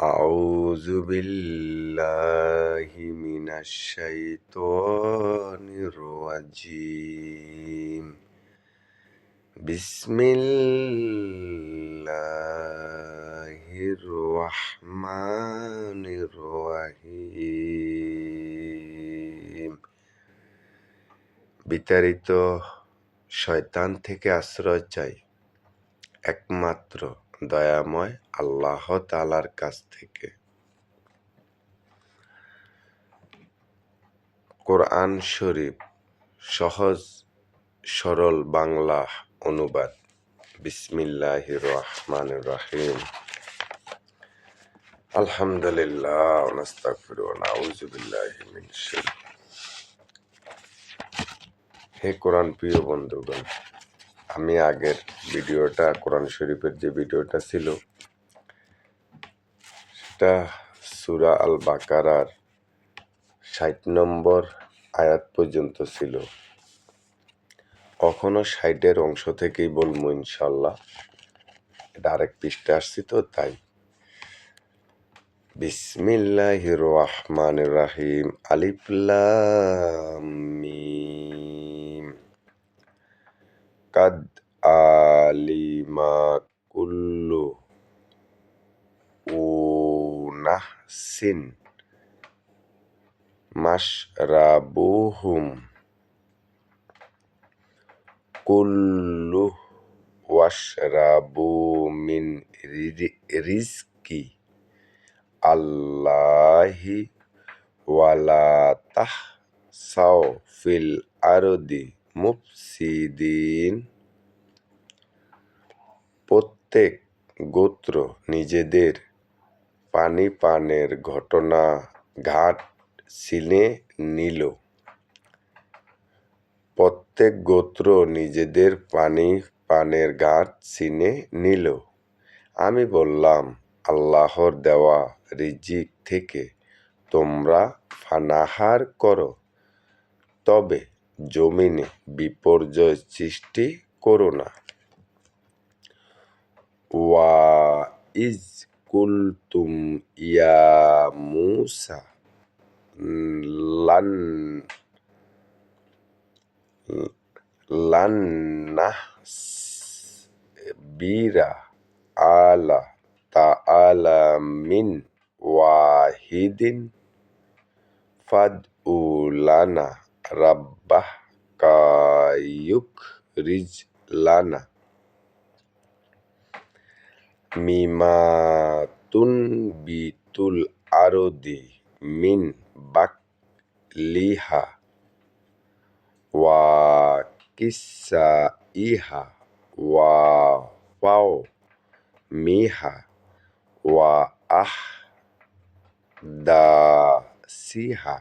أعوذ بالله من الشيطان الرجيم بسم الله الرحمن الرحيم বিতাড়িত শয়তান থেকে আশ্রয় চাই একমাত্র দয়াময় আল্লাহ তালার কাছ থেকে। কোরআন শরীফ, সহজ, সরল বাংলা অনুবাদ। বিসমিল্লাহ রহমান রাহিম। আলহামদুলিল্লাহ হে কোরআন প্রিয় বন্ধুগণ আমি আগের ভিডিওটা, কোরআন শরীফের যে ভিডিওটা ছিল, সেটা সুরা আল বাকারার ষাট নম্বর আয়াত পর্যন্ত ছিল। কখনো ষাটের অংশ থেকেই বলব ইনশাল্লাহ এটা আরেক পৃষ্ঠে আসছি তো, তাই। বিসমিল্লাহ রহমান রাহিম আলিফলাম কুল্লু উনাহসিন মাশরাবুহুম কুল্লু ওয়াশরাবু মিন রিজকি আল্লাহি ওয়ালা তাহ সাও ফিল আরদি মুফসিদিন প্রত্যেক গোত্র নিজেদের পানি পানের ঘটনা ঘাট চিনে নিল। প্রত্যেক গোত্র নিজেদের পানি পানের ঘাট চিনে নিল। আমি বললাম, আল্লাহর দেওয়া রিজিক থেকে তোমরা ফানাহার করো। তবে জমিনে বিপর্যয় সৃষ্টি করো না। ওয়া ইজ কুলতুম ইয়া মুসা লান লান্নাহ বিরা আলা তাআলা মিন ওয়াহিদিন ফাদউ লানা "Mimatun bitul arodi min bakliha wa kisaiha wa fawmiha wa ah dasiha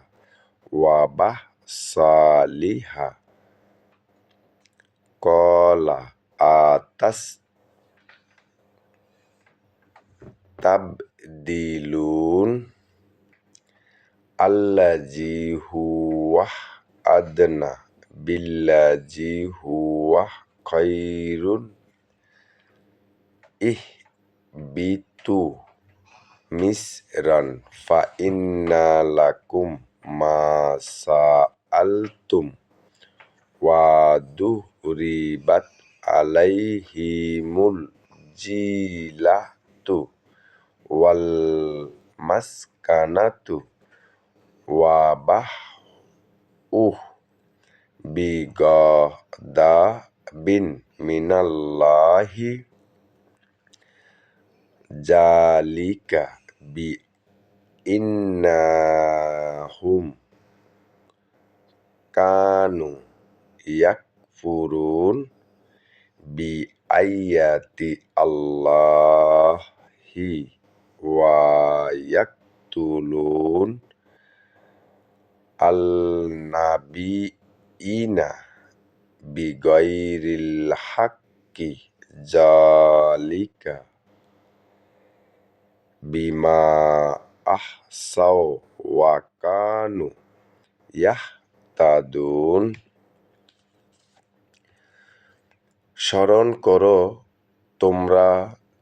wa bahsalihah kola atas তাবদিলুন আল্লাজি হুয়া আদনা বিল্লাজি হুয়া খৈরুন ইহ বিতু মিসরান ফা ইন্না লাকুম মা সাআলতুম ওয়া দুরিবাত আলাইহিমুল জিলাতু wal maskanatu wa bah'uh bighadabin minallahi jalika bi innahum kanu yakfurun bi ayati Allahi. আল্লাহি ওয়া ইয়াকতুলুন আল নাবিয়িনা বিগাইরিল হাক্কি জালিকা বিমা আহসাও ওয়া কানু ইয়াহতাদুন স্মরণ করো, তোমরা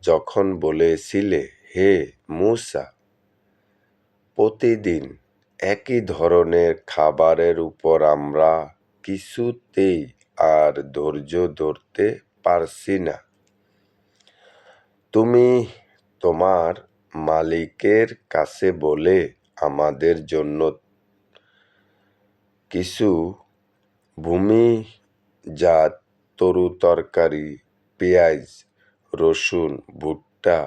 যখন বলেছিলে হে মূসা, প্রতিদিন একই ধরনের খাবারের উপর আমরা কিছুতেই আর ধৈর্য ধরতে পারছি না। তুমি তোমার মালিকের কাছে বলে আমাদের জন্য কিছু ভূমিজাত তরু তরকারি পেঁয়াজ, রসুন, ভুট্টা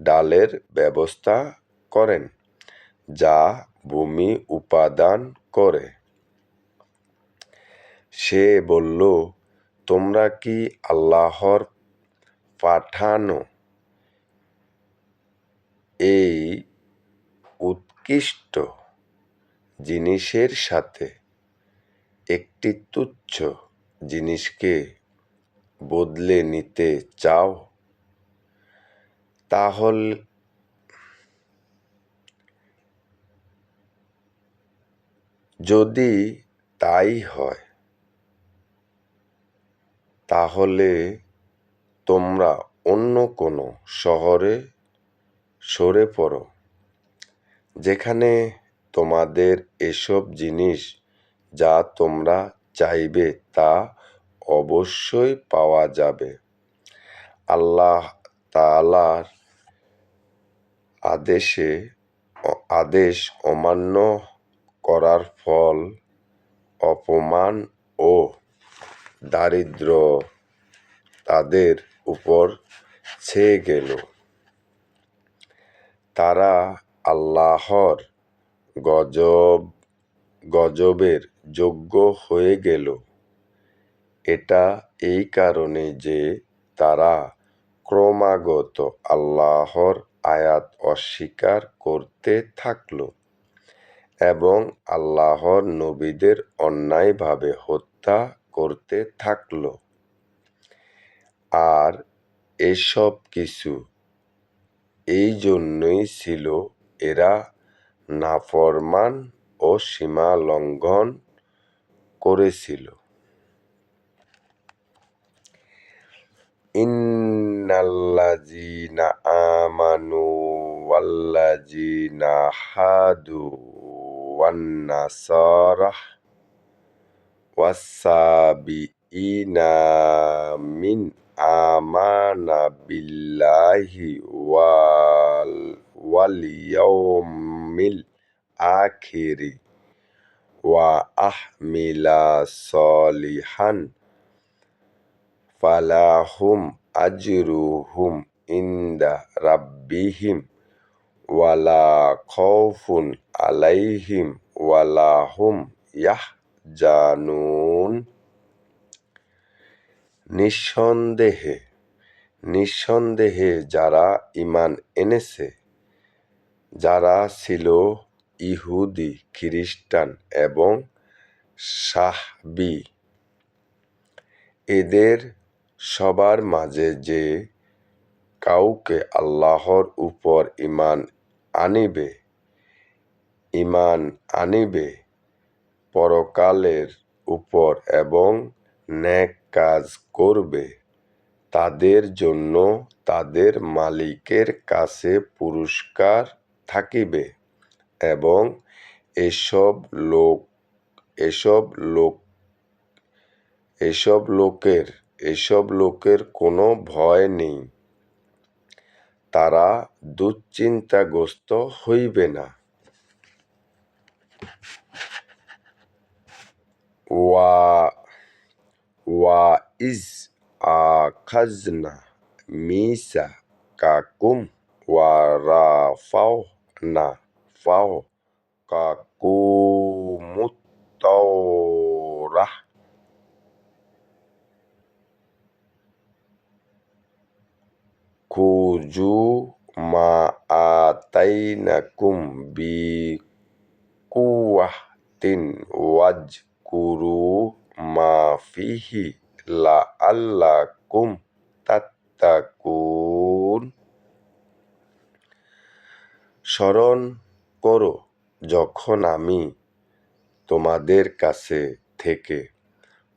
ডালের ব্যবস্থা করেন, যা ভূমি উপাদান করে। সে বলল, তোমরা কি আল্লাহর পাঠানো এই উৎকৃষ্ট জিনিসের সাথে একটি তুচ্ছ জিনিসকে বদলে নিতে চাও? তাহলে যদি তাই হয়, তাহলে তোমরা অন্য কোনো শহরে সরে পড়ো, যেখানে তোমাদের এসব জিনিস যা তোমরা চাইবে তা অবশ্যই পাওয়া যাবে। আল্লাহ তাআলার আদেশে আদেশ অমান্য করার ফল অপমান ও দারিদ্র তাদের উপর ছেয়ে গেল। তারা আল্লাহর গজব, গজবের যোগ্য হয়ে গেল। এটা এই কারণে যে তারা ক্রমাগত আল্লাহর আয়াত অস্বীকার করতে থাকল এবং আল্লাহর নবীদের অন্যায়ভাবে হত্যা করতে থাকল। আর এসব কিছু, এই জন্যই ছিল এরা নাফরমান ও সীমা লঙ্ঘন করেছিল। ইন্নাল্লাযীনা إن الذين آمنوا والذين هادوا والنصارى والسابئين من آمن بالله واليوم الآخر وأحمل صالحا فلهم আজরুহুম ইনদা রাব্বিহিম ওয়ালা খাউফুন আলাইহিম ওয়ালা হুম ইয়াহজানুন নিঃসন্দেহে নিঃসন্দেহে যারা ঈমান এনেছে, যারা ছিল ইহুদি, খ্রিস্টান এবং সাহবী, এদের সবার মাঝে যে কাউকে আল্লাহর উপর ঈমান আনিবে ঈমান আনিবে পরকালের উপর এবং ন্যাক কাজ করবে, তাদের জন্য তাদের মালিকের কাছে পুরস্কার থাকিবে এবং এসব লোক এসব লোক, এসব লোকের এসব লোকের কোনো ভয় নেই। তারা দুশ্চিন্তাগ্রস্ত হইবে না। ওয়া ওয়া ইজ আখাজনা মিসাকাকুম ওয়া রাফাওনা ফাও কাকুমুত খুজু মা আতাইনাকুম বিকুওয়াতিন ওয়াজকুরু মা ফিহি লাআল্লাকুম তাত্তাকুন স্মরণ করো যখন আমি তোমাদের কাছে থেকে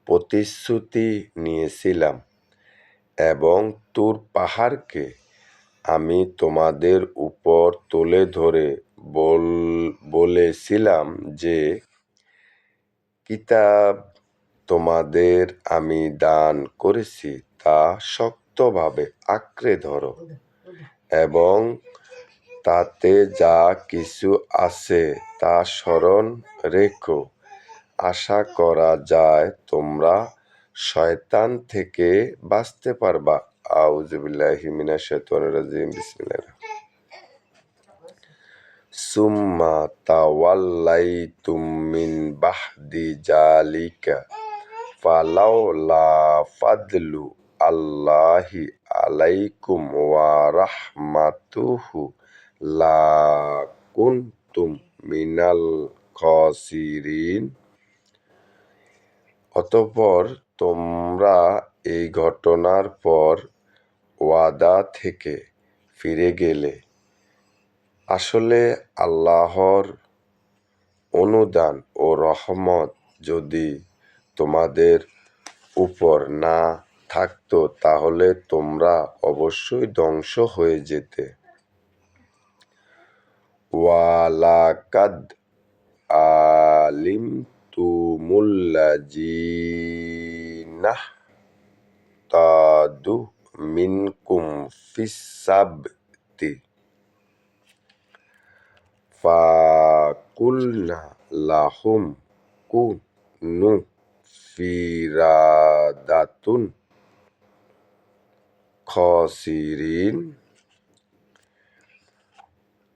প্রতিশ্রুতি নিয়েছিলাম। এবং তুর পাহাড়কে আমি তোমাদের উপর তুলে ধরে বল, বলেছিলাম যে, কিতাব তোমাদের আমি দান করেছি তা শক্তভাবে আঁকড়ে ধরো। এবং তাতে যা কিছু আছে তা স্মরণ রেখো। আশা করা যায় তোমরা শয়তান থেকে বাঁচতে পারবা। আউজুবিল্লাহি মিনাশ শাইতানির রাজিম। বিসমিল্লাহির সুম্মা তাওয়াল্লাইতুম মিন বাহদি জালিকা ফালাউলা ফাদলু আল্লাহি আলাইকুম ওয়া রাহমাতুহু লা কুনতুম মিনাল খসিরিন। অতঃপর তোমরা এই ঘটনার পর ওয়াদা থেকে ফিরে গেলে। আসলে আল্লাহর অনুদান ও রহমত যদি তোমাদের উপর না থাকতো, তাহলে তোমরা অবশ্যই ধ্বংস হয়ে যেতে। ওয়ালাকাদ আলিম তুমুল্লাজিনাহ তাদু মিনকুম ফিসাবতি ফাকুলনা লাহুম কুনু ফিরাদাতুন খসিরিন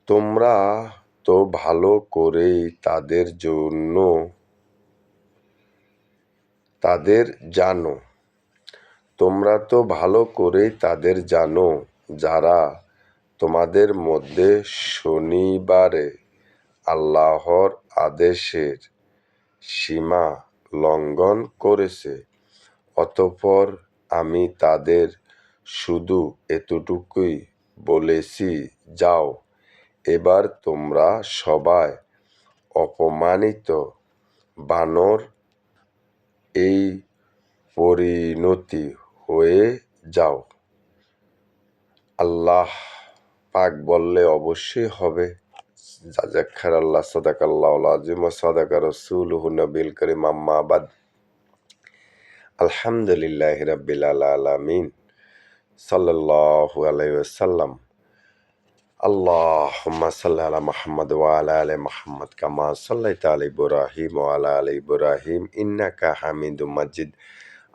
তোমরা তো ভালো করেই তাদের জন্য তাদের জানো। তোমরা তো ভালো করেই তাদের জানো, যারা তোমাদের মধ্যে শনিবারে আল্লাহর আদেশের সীমা লঙ্ঘন করেছে। অতঃপর আমি তাদের শুধু এতটুকুই বলেছি, যাও, এবার তোমরা সবাই অপমানিত বানর এই পরিণতি হয়ে যাও। আল্লাহ পাক বললে অবশ্যই হবে। জাজাক্ষার আল্লাহ সদাক আল্লাহ আজিম সদাকা রসুলহু নবিল করিম। আম্মাবাদ আলহামদুলিল্লাহ রাব্বিল আলামিন। সাল্লাল্লাহু আলাইহি ওয়াসাল্লাম। اللهم صل على محمد وعلى ال محمد كما صليت على ابراهيم وعلى ال ابراهيم انك حميد مجيد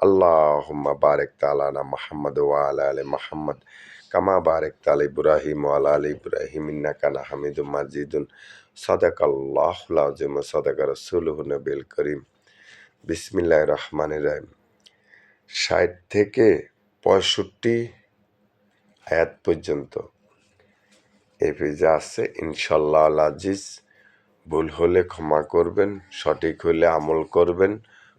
اللهم بارك تعالى على محمد وعلى ال محمد كما باركت على ابراهيم وعلى ال ابراهيم انك حميد مجيد صدق الله العظيم صدق رسوله النبي الكريم بسم الله الرحمن الرحيم ষাট থেকে পঁয়ষট্টি আয়াত পর্যন্ত এই পেজে আছে ইনশাল্লাহ আল আজিজ, ভুল হলে ক্ষমা করবেন, সঠিক হলে আমল করবেন।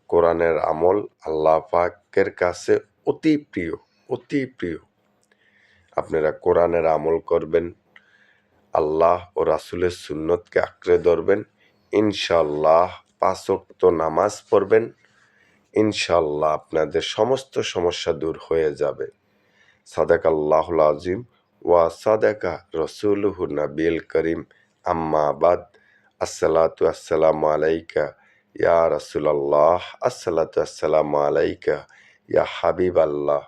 কোরআনের আমল আল্লাহ পাকের কাছে অতি প্রিয় অতি প্রিয়। আপনারা কোরআনের আমল করবেন, আল্লাহ ও রাসুলের সুন্নতকে আঁকড়ে ধরবেন, ইনশাল্লাহ পাঁচক্ত নামাজ পড়বেন, ইনশাল্লাহ আপনাদের সমস্ত সমস্যা দূর হয়ে যাবে। সাদাক আল্লাহুল আজিম। ওয়া সাদাকা রসুলহু নবিল করিম। আম্মাবাদ আসসালাতু আসসালামু আলাইকা ইয়া রসুলাল্লাহ। আসসালাতু আসসালামু আলাইকা ইয়া হাবিব আল্লাহ